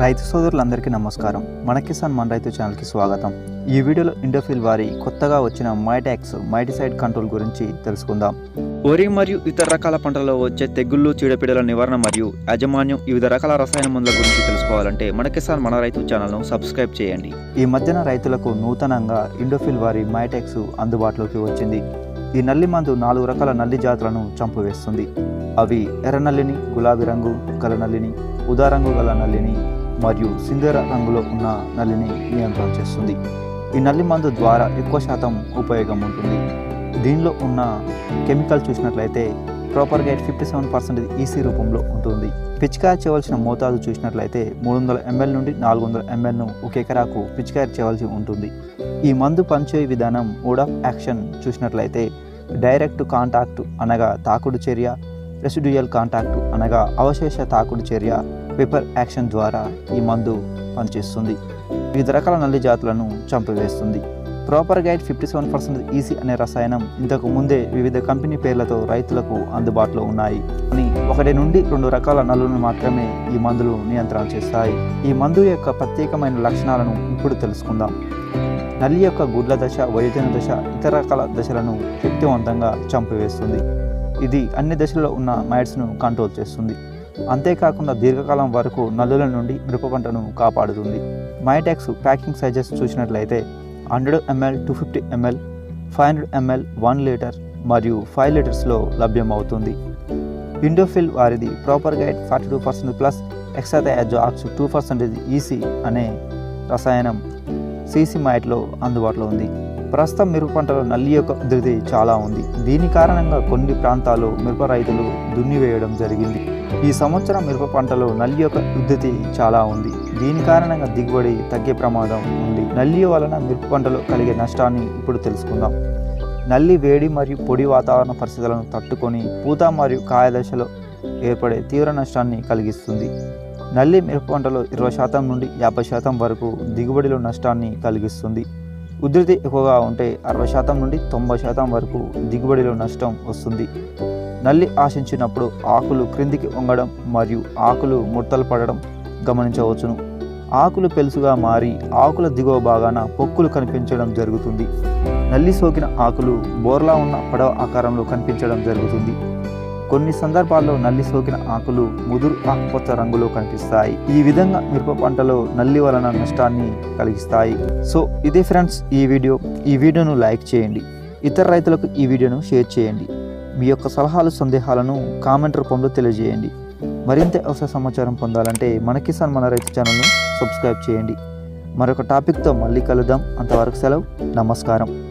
రైతు సోదరులందరికీ నమస్కారం. మన కిసాన్ మన రైతు ఛానల్కి స్వాగతం. ఈ వీడియోలో ఇండోఫిల్ వారి కొత్తగా వచ్చిన మైటాక్స్ మైటిసైడ్ కంట్రోల్ గురించి తెలుసుకుందాం. వరి మరియు ఇతర రకాల పంటలలో వచ్చే తెగుళ్ళు చీడపీడల నివారణ మరియు యాజమాన్యం వివిధ రకాల రసాయన మందుల గురించి తెలుసుకోవాలంటే మన కిసాన్ మన రైతు ఛానల్ను సబ్స్క్రైబ్ చేయండి. ఈ మధ్యన రైతులకు నూతనంగా ఇండోఫిల్ వారి మైటాక్స్ అందుబాటులోకి వచ్చింది. ఈ నల్లి మందు నాలుగు రకాల నల్లి జాతులను చంపివేస్తుంది. అవి ఎర్ర నల్లిని గులాబీ రంగు గల నల్లిని ఉదారంగు గల నల్లిని మరియు సింధూర రంగులో ఉన్న నల్లిని నియంత్రణ చేస్తుంది. ఈ నల్లి మందు ద్వారా ఎక్కువ శాతం ఉపయోగం ఉంటుంది. దీనిలో ఉన్న కెమికల్ చూసినట్లయితే propargite fifty seven percent EC రూపంలో ఉంటుంది. పిచికాయ చేయవలసిన మోతాదు చూసినట్లయితే మూడు వందల ఎంఎల్ నుండి నాలుగు వందల ఎంఎల్ను ఒక ఎకరాకు పిచికారి చేయవలసి ఉంటుంది. ఈ మందు పనిచేయ విధానం మోడ్ ఆఫ్ యాక్షన్ చూసినట్లయితే డైరెక్ట్ కాంటాక్ట్ అనగా తాకుడు చర్య రెసిడ్యుయల్ కాంటాక్ట్ అనగా అవశేష తాకుడు చర్య పేపర్ యాక్షన్ ద్వారా ఈ మందు పనిచేస్తుంది. వివిధ రకాల నల్లి జాతులను చంపివేస్తుంది. Propargite fifty seven percent EC అనే రసాయనం ఇంతకు ముందే వివిధ కంపెనీ పేర్లతో రైతులకు అందుబాటులో ఉన్నాయి. కానీ ఒకటి నుండి రెండు రకాల నల్లులను మాత్రమే ఈ మందులు నియంత్రణ చేస్తాయి. ఈ మందు యొక్క ప్రత్యేకమైన లక్షణాలను ఇప్పుడు తెలుసుకుందాం. నల్లి యొక్క గుడ్ల దశ వయోజన దశ ఇతర రకాల దశలను శక్తివంతంగా చంపివేస్తుంది. ఇది అన్ని దశల్లో ఉన్న మైడ్స్ను కంట్రోల్ చేస్తుంది. అంతేకాకుండా దీర్ఘకాలం వరకు నల్లుల నుండి మిరప పంటను కాపాడుతుంది. మైటాక్స్ ప్యాకింగ్ సైజెస్ చూసినట్లయితే hundred ML two fifty ML five hundred ML one litre మరియు ఫైవ్ లీటర్స్లో లభ్యమవుతుంది. ఇండోఫిల్ వారిది propargite forty two percent plus hexythiazox two percentage EC అనే రసాయనం సీసీ మైట్లో అందుబాటులో ఉంది. ప్రస్తుతం మిరప పంటలో నల్లి యొక్క ఉధృతి చాలా ఉంది. దీని కారణంగా కొన్ని ప్రాంతాల్లో మిరప రైతులు దున్నివేయడం జరిగింది. ఈ సంవత్సరం మిరప పంటలో నల్లి యొక్క ఉధృతి చాలా ఉంది. దీని కారణంగా దిగుబడి తగ్గే ప్రమాదం ఉంది. నల్లి వలన మిరప పంటలో కలిగే నష్టాన్ని ఇప్పుడు తెలుసుకుందాం. నల్లి వేడి మరియు పొడి వాతావరణ పరిస్థితులను తట్టుకొని పూత మరియు కాయ దశలో ఏర్పడే తీవ్ర నష్టాన్ని కలిగిస్తుంది. నల్లి మిరప పంటలో ఇరవై శాతం నుండి యాభై శాతం వరకు దిగుబడిలో నష్టాన్ని కలిగిస్తుంది. ఉధృతి ఎక్కువగా ఉంటే అరవై శాతం నుండి తొంభై శాతం వరకు దిగుబడిలో నష్టం వస్తుంది. నల్లి ఆశించినప్పుడు ఆకులు క్రిందికి వంగడం మరియు ఆకులు ముడతలు పడడం గమనించవచ్చును. ఆకులు పెలుసుగా మారి ఆకుల దిగువ భాగాన పొక్కులు కనిపించడం జరుగుతుంది. నల్లి సోకిన ఆకులు బోర్లా ఉన్న పడవ ఆకారంలో కనిపించడం జరుగుతుంది. కొన్ని సందర్భాల్లో నల్లి సోకిన ఆకులు ముదురు ఆకుపచ్చ రంగులో కనిపిస్తాయి. ఈ విధంగా మిరప పంటలో నల్లి వలన నష్టాన్ని కలిగిస్తాయి. సో ఇదే ఫ్రెండ్స్ ఈ వీడియో. ఈ వీడియోను లైక్ చేయండి. ఇతర రైతులకు ఈ వీడియోను షేర్ చేయండి. మీ యొక్క సలహాలు సందేహాలను కామెంట్ రూపంలో తెలియజేయండి. మరింత అవసర సమాచారం పొందాలంటే మన కిసాన్ మన రైతు ఛానల్ను సబ్స్క్రైబ్ చేయండి. మరొక టాపిక్తో మళ్ళీ కలుద్దాం. అంతవరకు సెలవు. నమస్కారం.